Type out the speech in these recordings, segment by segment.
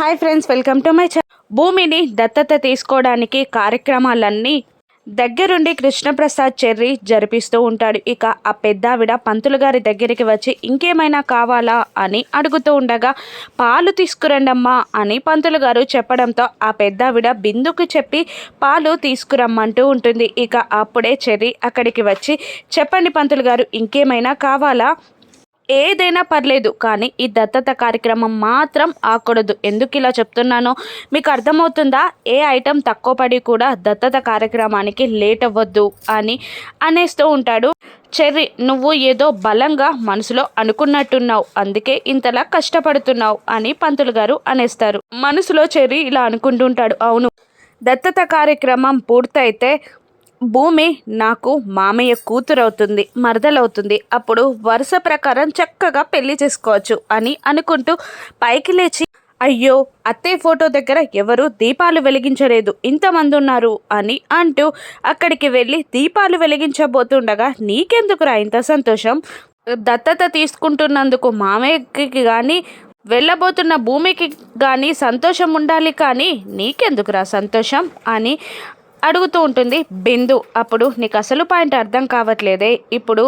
Hi friends welcome to my channel భూమిని దత్తత తీసుకోవడానికి కార్యక్రమాలన్నీ దగ్గరుండి కృష్ణప్రసాద్ చెర్రి జరిపిస్తూ ఉంటాడు. ఇక ఆ పెద్దావిడ పంతులు గారి దగ్గరికి వచ్చి ఇంకేమైనా కావాలా? అని అడుగుతూ ఉండగా పాలు తీసుకురండమ్మా అని పంతులు గారు చెప్పడంతో ఆ పెద్దావిడ బిందుకు చెప్పి పాలు తీసుకురమ్మంటూ ఉంటుంది. ఇక అప్పుడే చెర్రి అక్కడికి వచ్చి చెప్పండి పంతులు గారు ఇంకేమైనా కావాలా? ఏదైనా పర్లేదు కానీ ఈ దత్తత కార్యక్రమం మాత్రం ఆకూడదు. ఎందుకు ఇలా చెప్తున్నానో మీకు అర్థమవుతుందా? ఏ ఐటెం తక్కువ పడి కూడా దత్తత కార్యక్రమానికి లేట్ అవ్వద్దు అని అనేస్తూ ఉంటాడు. చెర్రీ నువ్వు ఏదో బలంగా మనసులో అనుకున్నట్టున్నావు అందుకే ఇంతలా కష్టపడుతున్నావు అని పంతులు గారు అనేస్తారు. మనసులో చెర్రీ ఇలా అనుకుంటుంటాడు అవును. దత్తత కార్యక్రమం పూర్తయితే భూమి నాకు మామయ్య కూతురవుతుంది మరదలవుతుంది. అప్పుడు వరుస ప్రకారం చక్కగా పెళ్ళి చేసుకోవచ్చు అని అనుకుంటూ పైకి లేచి అయ్యో అత్తయ్య ఫోటో దగ్గర ఎవరు దీపాలు వెలిగించలేదు ఇంతమంది ఉన్నారు అని అంటూ అక్కడికి వెళ్ళి దీపాలు వెలిగించబోతుండగా నీకెందుకురా ఇంత సంతోషం? దత్తత తీసుకుంటున్నందుకు మామయ్యకి కానీ వెళ్ళబోతున్న భూమికి కానీ సంతోషం ఉండాలి కానీ నీకెందుకురా సంతోషం? అని అడుగుతూ ఉంటుంది బిందు అప్పుడు నీకు అసలు పాయింట్ అర్థం కావట్లేదే. ఇప్పుడు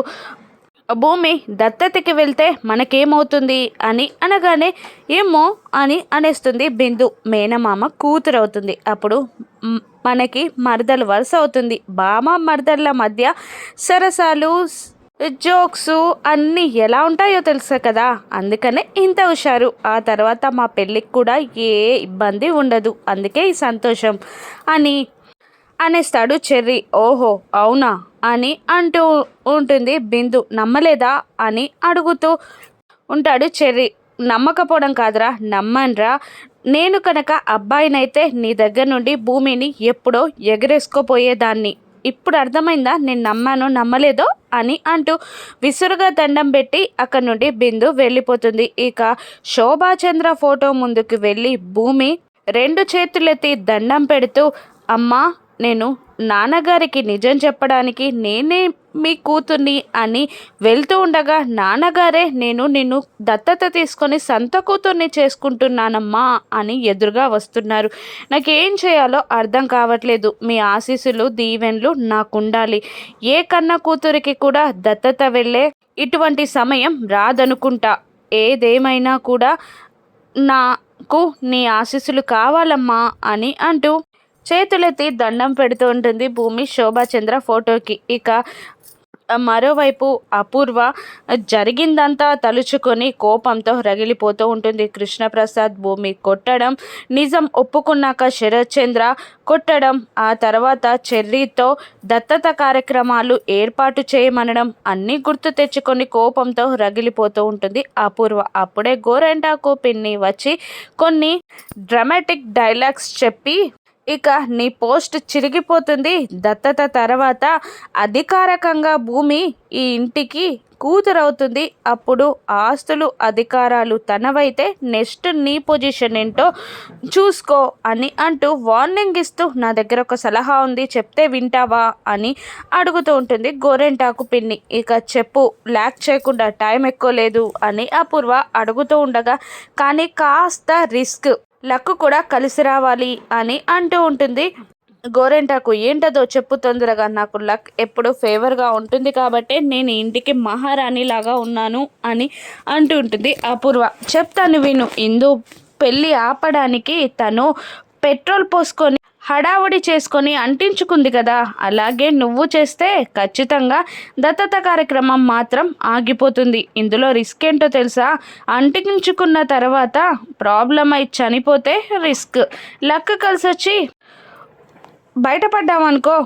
భూమి దత్తతకి వెళ్తే మనకేమవుతుంది? అని అనగానే ఏమో అని అనేస్తుంది బిందు. మేనమామ కూతురు అవుతుంది అప్పుడు మనకి మరదలు వరుస అవుతుంది. బామ మరదళ్ళ మధ్య సరసాలు జోక్స్ అన్నీ ఎలా ఉంటాయో తెలుసు కదా? అందుకనే ఇంత హుషారు. ఆ తర్వాత మా పెళ్ళికి కూడా ఏ ఇబ్బంది ఉండదు. అందుకే ఈ సంతోషం అని అనేస్తాడు చెర్రి. ఓహో అవునా? అని అంటూ ఉంటుంది బిందు. నమ్మలేదా? అని అడుగుతూ ఉంటాడు చెర్రి. నమ్మకపోవడం కాదురా నమ్మన్రా. నేను కనుక అబ్బాయినైతే నీ దగ్గర నుండి భూమిని ఎప్పుడో ఎగరేసుకోపోయేదాన్ని. ఇప్పుడు అర్థమైందా? నేను నమ్మాను నమ్మలేదో? అని అంటూ విసురుగా దండం పెట్టి అక్కడి నుండి బిందు వెళ్ళిపోతుంది. ఇక శోభాచంద్ర ఫోటో ముందుకు వెళ్ళి భూమి రెండు చేతులెత్తి దండం పెడుతూ అమ్మా నేను నాన్నగారికి నిజం చెప్పడానికి నేనే మీ కూతుర్ని అని వెళ్తూ ఉండగా నాన్నగారే నేను నిన్ను దత్తత తీసుకొని సంత కూతుర్ని చేసుకుంటున్నానమ్మా అని ఎదురుగా వస్తున్నారు. నాకేం చేయాలో అర్థం కావట్లేదు. మీ ఆశీస్సులు దీవెన్లు నాకుండాలి. ఏ కన్న కూతురికి కూడా దత్తత వెళ్ళే ఇటువంటి సమయం రాదనుకుంటా. ఏదేమైనా కూడా నాకు నీ ఆశీస్సులు కావాలమ్మా అని అంటూ చేతులెత్తి దండం పెడుతూ ఉంటుంది భూమి శోభాచంద్ర ఫోటోకి. ఇక మరోవైపు అపూర్వ జరిగిందంతా తలుచుకొని కోపంతో రగిలిపోతూ ఉంటుంది కృష్ణప్రసాద్. భూమి కొట్టడం నిజం ఒప్పుకున్నాక శరత్ చంద్ర కొట్టడం ఆ తర్వాత చెర్రీతో దత్తత కార్యక్రమాలు ఏర్పాటు చేయమనడం అన్నీ గుర్తు తెచ్చుకొని కోపంతో రగిలిపోతూ ఉంటుంది అపూర్వ. అప్పుడే గోరెంటాకు పిన్ని వచ్చి కొన్ని డ్రమాటిక్ డైలాగ్స్ చెప్పి ఇక నీ పోస్ట్ చిరిగిపోతుంది. దత్తత తర్వాత అధికారకంగా భూమి ఈ ఇంటికి కూతురవుతుంది. అప్పుడు ఆస్తులు అధికారాలు తనవైతే నెక్స్ట్ నీ పొజిషన్ ఏంటో చూసుకో అని అంటూ వార్నింగ్ ఇస్తూ నా దగ్గర ఒక సలహా ఉంది చెప్తే వింటావా అని అడుగుతూ ఉంటుంది గోరెంటాకు పిన్ని. ఇక చెప్పు ల్యాక్ చేయకుండా టైం ఎక్కువ లేదు అని అపూర్వ అడుగుతూ ఉండగా కానీ కాస్త రిస్క్. లక్ కూడా కలిసి రావాలి అని అంటూ ఉంటుంది. గోరెంటాకు ఏంటదో చెప్పు తొందరగా. నాకు లక్ ఎప్పుడు ఫేవర్గా ఉంటుంది కాబట్టి నేను ఇంటికి మహారాణి లాగా ఉన్నాను అని అంటూ ఉంటుంది అపూర్వ. చెప్తాను విను ఇందు పెళ్ళి ఆపడానికి తను పెట్రోల్ పోసుకొని హడావుడి చేసుకొని అంటించుకుంది కదా. అలాగే నువ్వు చేస్తే ఖచ్చితంగా దత్తత కార్యక్రమం మాత్రం ఆగిపోతుంది. ఇందులో రిస్క్ ఏంటో తెలుసా? అంటించుకున్న తర్వాత ప్రాబ్లం అయి చనిపోతే రిస్క్. లక్ కలిసి వచ్చి బయటపడ్డామనుకో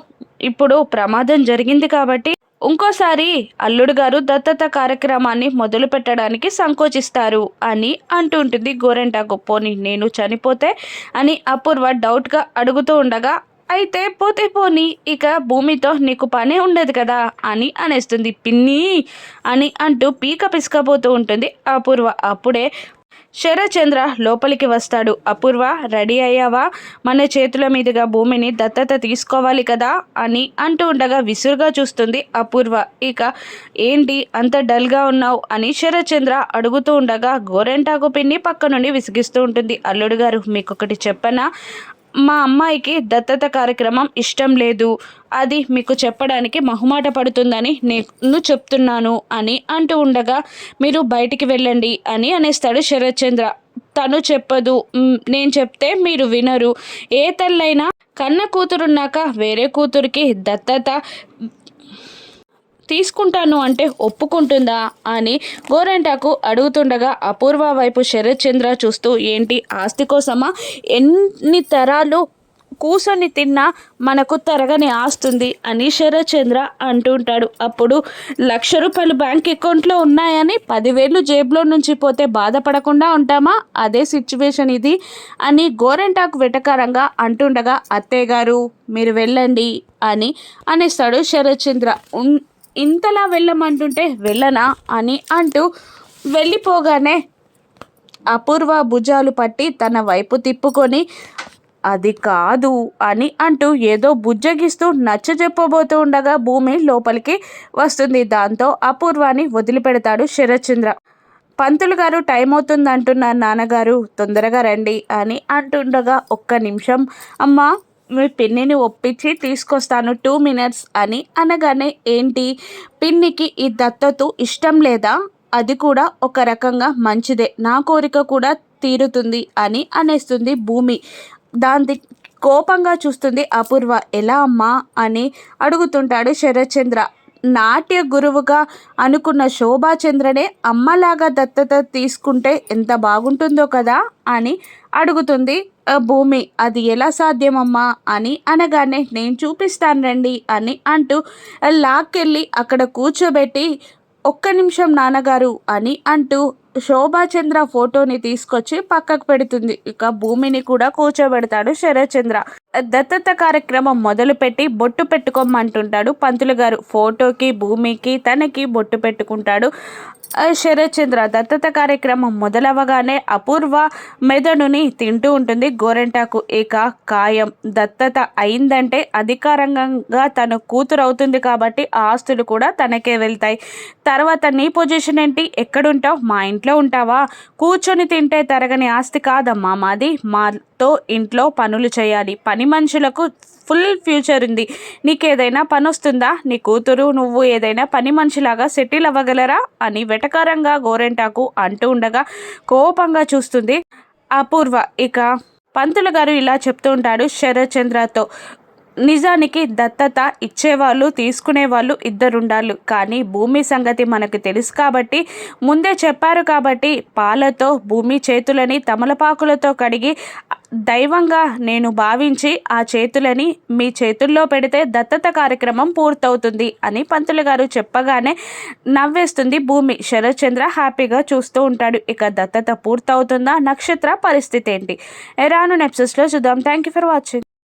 ఇప్పుడు ప్రమాదం జరిగింది కాబట్టి ఇంకోసారి అల్లుడు గారు దత్తత కార్యక్రమాన్ని మొదలు పెట్టడానికి సంకోచిస్తారు అని అంటుంటుంది గోరెంటాకు పోని నేను చనిపోతే అని అపూర్వ డౌట్గా అడుగుతూ ఉండగా అయితే పోతే పోని ఇక భూమితో నీకు పనే ఉండదు కదా అని అనేస్తుంది. పిన్ని అని అంటూ పీక పిసుకపోతూ ఉంటుంది. అపూర్వ అప్పుడే శరచంద్ర లోపలికి వస్తాడు. అపూర్వ రెడీ అయ్యావా? మన చేతుల మీదుగా భూమిని దత్తత తీసుకోవాలి కదా? అని అంటూ ఉండగా విసురుగా చూస్తుంది అపూర్వ. ఇక ఏంటి అంత డల్గా ఉన్నావు? అని శరచంద్ర అడుగుతూ ఉండగా గోరెంటాకు పిన్ని పక్క నుండి విసిగిస్తూ ఉంటుంది. అల్లుడు గారు మీకొకటి చెప్పనా? మా అమ్మాయికి దత్తత కార్యక్రమం ఇష్టం లేదు. అది మీకు చెప్పడానికి మహుమాట పడుతుందని నేను చెప్తున్నాను అని అంటూ ఉండగా మీరు బయటికి వెళ్ళండి అని అనేస్తాడు శరత్చంద్ర. తను చెప్పదు. నేను చెప్తే మీరు వినరు. ఏ తల్లైనా కన్న కూతురున్నాక వేరే కూతురికి దత్తత తీసుకుంటాను అంటే ఒప్పుకుంటుందా అని గోరెంటాకు అడుగుతుండగా అపూర్వ వైపు శరత్ చంద్ర చూస్తూ ఏంటి ఆస్తి కోసమా? ఎన్ని తరాలు కూసొని తిన్నా మనకు తరగని ఆస్తుంది అని శరత్ చంద్ర అంటుంటాడు. అప్పుడు లక్ష రూపాయలు బ్యాంక్ అకౌంట్లో ఉన్నాయని పదివేలు జేబులో నుంచి పోతే బాధపడకుండా ఉంటామా? అదే సిచ్యువేషన్ ఇది అని గోరెంటాకు వెటకారంగా అంటుండగా అత్తయ్య గారు మీరు వెళ్ళండి అని అనేస్తాడు శరత్ చంద్ర ఇంతలా వెళ్ళమంటుంటే వెళ్ళనా అని అంటూ వెళ్ళిపోగానే అపూర్వ భుజాలు పట్టి తన వైపు తిప్పుకొని అది కాదు అని అంటూ ఏదో బుజ్జగిస్తూ నచ్చ చెప్పబోతూ ఉండగా భూమి లోపలికి వస్తుంది. దాంతో అపూర్వాన్ని వదిలిపెడతాడు శరత్చంద్ర. పంతులు గారు టైం అవుతుంది అంటున్నారు నాన్నగారు తొందరగా రండి అని అంటుండగా ఒక్క నిమిషం. అమ్మా మీ పిన్నిని ఒప్పించి తీసుకొస్తాను టూ మినిట్స్ అని అనగానే ఏంటి? పిన్నికి ఈ దత్తతు ఇష్టం లేదా? అది కూడా ఒక రకంగా మంచిదే. నా కోరిక కూడా తీరుతుంది అని అనేస్తుంది భూమి. దాని కోపంగా చూస్తుంది అపూర్వ. ఎలా అమ్మా? అని అడుగుతుంటాడు శరత్చంద్ర. నాట్య గురువుగా అనుకున్న శోభాచంద్రనే అమ్మలాగా దత్తత తీసుకుంటే ఎంత బాగుంటుందో కదా? అని అడుగుతుంది భూమి అది ఎలా సాధ్యమమ్మా అని అనగానే నేను చూపిస్తాను రండి అని అంటూ లాక్కెళ్ళి అక్కడ కూర్చోబెట్టి ఒక్క నిమిషం నాన్నగారు అని అంటూ శోభాచంద్ర ఫోటోని తీసుకొచ్చి పక్కకు పెడుతుంది. ఇక భూమిని కూడా కూర్చోబెడతాడు శరత్చంద్ర. దత్తత కార్యక్రమం మొదలుపెట్టి బొట్టు పెట్టుకోమంటుంటాడు పంతులు గారు ఫోటోకి భూమికి తనకి బొట్టు పెట్టుకుంటాడు. శరత్చంద్ర దత్తత కార్యక్రమం మొదలవగానే అపూర్వ మెదడుని తింటూ ఉంటుంది. గోరెంటాకు ఇక ఖాయం. దత్తత అయిందంటే అధికారంగా తను కూతురు అవుతుంది కాబట్టి ఆ ఆస్తులు కూడా తనకే వెళ్తాయి. తర్వాత నీ పొజిషన్ ఏంటి? ఎక్కడుంటావు? మా ఇంట్లో ఉంటావా? కూర్చొని తింటే తరగని ఆస్తి కాదమ్మా మాది. మా తో ఇంట్లో పనులు చేయాలి. పని మనుషులకు ఫుల్ ఫ్యూచర్ ఉంది. నీకు ఏదైనా పని వస్తుందా నీ కూతురు నువ్వు ఏదైనా పని మనిషిలాగా సెటిల్ అవ్వగలరా? అని వెటకారంగా గోరెంటాకు అంటూ ఉండగా కోపంగా చూస్తుంది అపూర్వ. ఇక పంతులు గారు ఇలా చెప్తూ ఉంటాడు శరత్చంద్రతో. నిజానికి దత్తత ఇచ్చేవాళ్ళు తీసుకునేవాళ్ళు ఇద్దరుండాలి. కానీ భూమి సంగతి మనకు తెలుసు కాబట్టి ముందే చెప్పారు కాబట్టి పాలతో భూమి చేతులని తమలపాకులతో కడిగి దైవంగా నేను భావించి ఆ చేతులని మీ చేతుల్లో పెడితే దత్తత కార్యక్రమం పూర్తవుతుంది అని పంతులు గారు చెప్పగానే నవ్వేస్తుంది భూమి. శరత్చంద్ర హ్యాపీగా చూస్తూ ఉంటాడు. ఇక దత్తత పూర్తవుతుందా? నక్షత్ర పరిస్థితి ఏంటి? రాను నెప్సెస్లో చూద్దాం. Thank you for watching.